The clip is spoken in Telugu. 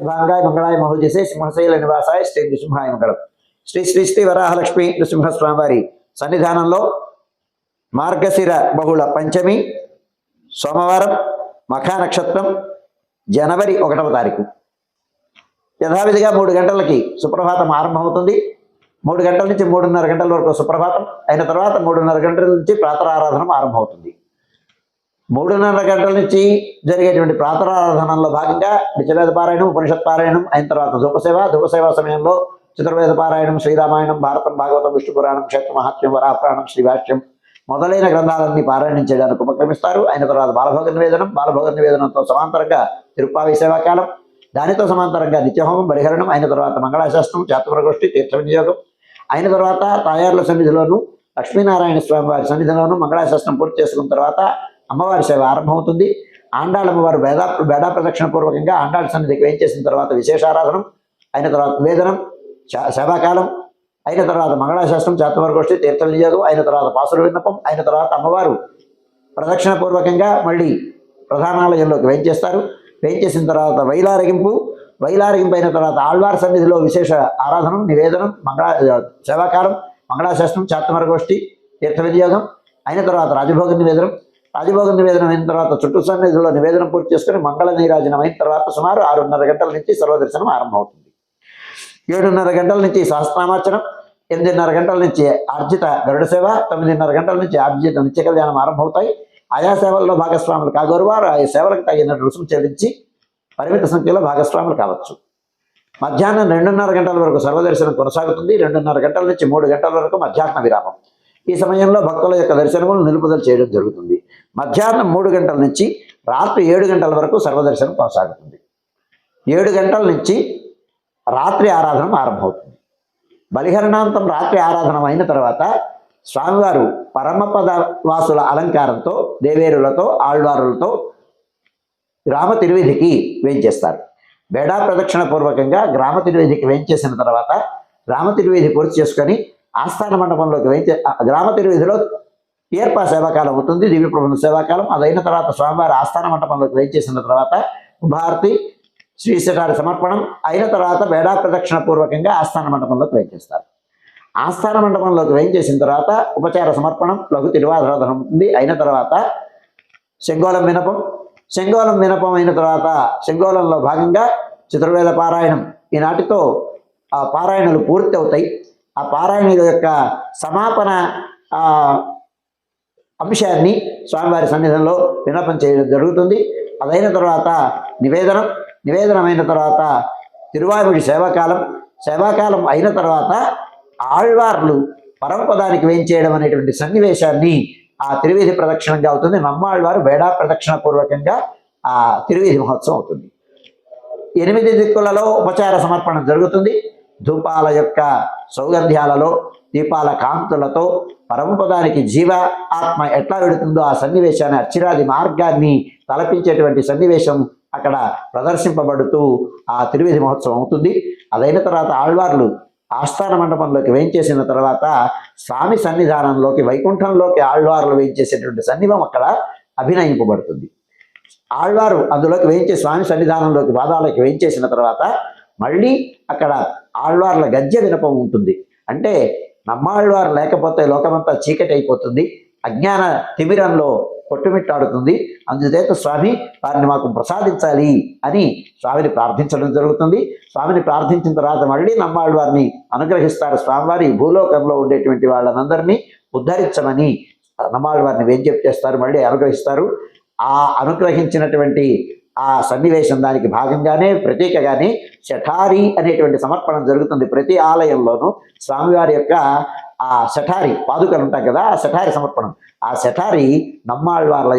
భాంగాయ మంగళాయ మహోజసే సింహశైల నివాసాయ శ్రీ నృసింహాయ మంగళం శ్రీ శ్రీ శ్రీ వరాహలక్ష్మి నృసింహస్వామి సన్నిధానంలో మార్గశిర బహుళ పంచమి సోమవారం మఖా నక్షత్రం జనవరి ఒకటవ తారీఖు యథావిధిగా మూడు గంటలకి సుప్రభాతం ఆరంభమవుతుంది మూడు గంటల నుంచి మూడున్నర గంటల వరకు సుప్రభాతం అయిన తర్వాత మూడున్నర గంటల నుంచి ప్రాతరారాధన ఆరంభమవుతుంది మూడున్నర గంటల నుంచి జరిగేటువంటి ప్రాతరారాధనలో భాగంగా నిత్యవేద పారాయణం ఉపనిషత్ పారాయణం అయిన తర్వాత ధూపసేవ ధూపసేవ సమయంలో చతుర్వేద పారాయణం శ్రీరామాయణం భారతం భాగవతం విష్ణు పురాణం క్షేత్ర మహాత్మ్యం వరాపురాణం శ్రీభాష్యం మొదలైన గ్రంథాలన్నీ పారాయణం చేయడానికి ఉపక్రమిస్తారు. అయిన తర్వాత బాలభోగ నివేదనం బాలభోగ నివేదనంతో సమాంతరంగా తిరుప్పావి సేవాకాలం దానితో సమాంతరంగా నిత్యహోమం పరిహరణం అయిన తర్వాత మంగళాశాస్త్రం చాతుప్రగోష్ఠి తీర్థ వినియోగం అయిన తర్వాత తాయార్ల సన్నిధిలోను లక్ష్మీనారాయణ స్వామి వారి సన్నిధిలోను మంగళాశాస్త్రం పూర్తి చేసుకున్న తర్వాత అమ్మవారి సేవ ఆరంభమవుతుంది. ఆండాళ్ళమ్మవారు వేదా వేడా ప్రదక్షిణ పూర్వకంగా ఆండాళ్ళ సన్నిధికి వేయించేసిన తర్వాత విశేషారాధనం అయిన తర్వాత నివేదనం సేవాకాలం అయిన తర్వాత మంగళాశాస్త్రం చాతవర్గోష్ఠి తీర్థ వినియోగం అయిన తర్వాత పాసుల విన్నపం అయిన తర్వాత అమ్మవారు ప్రదక్షిణ పూర్వకంగా మళ్ళీ ప్రధానాలయంలోకి వేయించేస్తారు వేయించేసిన తర్వాత వైలారగింపు వైలారగింపు అయిన తర్వాత ఆళ్వార్ సన్నిధిలో విశేష ఆరాధనం నివేదనం మంగళ సేవాకాలం మంగళాశాస్త్రం చాతువర్గోష్ఠి తీర్థ వినియోగం అయిన తర్వాత రాజభోగ నివేదనం రాజభోగ నివేదనం అయిన తర్వాత చుట్టూ సన్నిధిలో నివేదనం పూర్తి చేసుకుని మంగళ నీరాజనం అయిన తర్వాత సుమారు ఆరున్నర గంటల నుంచి సర్వదర్శనం ఆరంభమవుతుంది. ఏడున్నర గంటల నుంచి సహస్రామార్చనం ఎనిమిదిన్నర గంటల నుంచి ఆర్జిత గరుడ సేవ తొమ్మిదిన్నర గంటల నుంచి ఆర్జిత నిత్య కళ్యాణం ఆరంభమవుతాయి. ఆయా సేవల్లో భాగస్వాములు కాగోరు వారు సేవలకు తగిన రుసుము చెల్లించి పరిమిత సంఖ్యలో భాగస్వాములు కావచ్చు. మధ్యాహ్నం రెండున్నర గంటల వరకు సర్వదర్శనం కొనసాగుతుంది. రెండున్నర గంటల నుంచి మూడు గంటల వరకు మధ్యాహ్న విరామం. ఈ సమయంలో భక్తుల యొక్క దర్శనములు నిలుపుదల చేయడం జరుగుతుంది. మధ్యాహ్నం మూడు గంటల నుంచి రాత్రి ఏడు గంటల వరకు సర్వదర్శనం కొనసాగుతుంది. ఏడు గంటల నుంచి రాత్రి ఆరాధన ఆరంభమవుతుంది. బలిహరణాంతం రాత్రి ఆరాధన అయిన తర్వాత స్వామివారు పరమపద వాసుల అలంకారంతో దేవేరులతో ఆళ్వారులతో గ్రామ తిరువిధికి వేయించేస్తారు బేడా ప్రదక్షిణ పూర్వకంగా గ్రామ తిరువేదికి వేయించేసిన తర్వాత గ్రామ తిరువేది పూర్తి చేసుకొని ఆస్థాన మండపంలోకి వేయించే గ్రామ తిరువేదిలో ఏర్పా సేవాకాలం అవుతుంది దివ్య ప్రబంధ సేవాకాలం. అదైన తర్వాత స్వామివారి ఆస్థాన మండపంలోకి చేసిన తర్వాత భారతి శ్రీశటారి సమర్పణం అయిన తర్వాత వేడా ప్రదక్షిణ పూర్వకంగా ఆస్థాన మండపంలోకి చేస్తారు. ఆస్థాన మండపంలోకి చేసిన తర్వాత ఉపచార సమర్పణం లఘు తిరువారాధన ఉంటుంది అయిన తర్వాత శంగోళం వినపం. శంగోళం వినపం అయిన తర్వాత శంగోళంలో భాగంగా చతుర్వేద పారాయణం. ఈనాటితో ఆ పారాయణలు పూర్తి అవుతాయి ఆ పారాయణుల యొక్క సమాపన అంశాన్ని స్వామివారి సన్నిధిలో విన్నపం చేయడం జరుగుతుంది. అదైన తర్వాత నివేదనం నివేదనమైన తర్వాత తిరువాయుడి సేవాకాలం. సేవాకాలం అయిన తర్వాత ఆళ్వార్లు పరమపదానికి వేయించేయడం అనేటువంటి సన్నివేశాన్ని ఆ తిరువేది ప్రదక్షిణంగా అవుతుంది. నమ్మాళ్వారు బేడా ప్రదక్షిణ పూర్వకంగా ఆ తిరువేది మహోత్సవం అవుతుంది. ఎనిమిది దిక్కులలో ఉపచార సమర్పణ జరుగుతుంది. ధూపాల యొక్క సౌగంధ్యాలలో దీపాల కాంతులతో పరమపదానికి జీవ ఆత్మ ఎట్లా వెళుతుందో ఆ సన్నివేశాన్ని అచ్చిరాది మార్గాన్ని తలపించేటువంటి సన్నివేశం అక్కడ ప్రదర్శింపబడుతూ ఆ తిరువేది మహోత్సవం అవుతుంది. అదైన తర్వాత ఆళ్వార్లు ఆస్థాన మండపంలోకి వేయించేసిన తర్వాత స్వామి సన్నిధానంలోకి వైకుంఠంలోకి ఆళ్వార్లు వేయించేసేటువంటి సన్నివం అక్కడ అభినయింపబడుతుంది. ఆళ్వారు అందులోకి వేయించే స్వామి సన్నిధానంలోకి పాదాలకి వేయించేసిన తర్వాత మళ్ళీ అక్కడ ఆళ్వార్ల గద్య వినపం ఉంటుంది. అంటే నమ్మాళ్వారు లేకపోతే లోకమంతా చీకటి అయిపోతుంది అజ్ఞాన తిమిరంలో కొట్టుమిట్టాడుతుంది. అందుచేత స్వామి వారిని మాకు ప్రసాదించాలి అని స్వామిని ప్రార్థించడం జరుగుతుంది. స్వామిని ప్రార్థించిన తర్వాత మళ్ళీ నమ్మాళ్వారిని అనుగ్రహిస్తారు. స్వామివారి భూలోకంలో ఉండేటువంటి వాళ్ళనందరినీ ఉద్ధరించమని నమ్మాళ్వారిని వేంజప్ చేస్తారు. మళ్ళీ అనుగ్రహిస్తారు. ఆ అనుగ్రహించినటువంటి ఆ సన్నివేశం దానికి భాగంగానే ప్రతీకగానే శఠారి అనేటువంటి సమర్పణం జరుగుతుంది. ప్రతి ఆలయంలోనూ స్వామివారి యొక్క ఆ శఠారి పాదుకలు ఉంటాయి కదా ఆ శఠారి సమర్పణం. ఆ శఠారి నమ్మాళ్వార్ల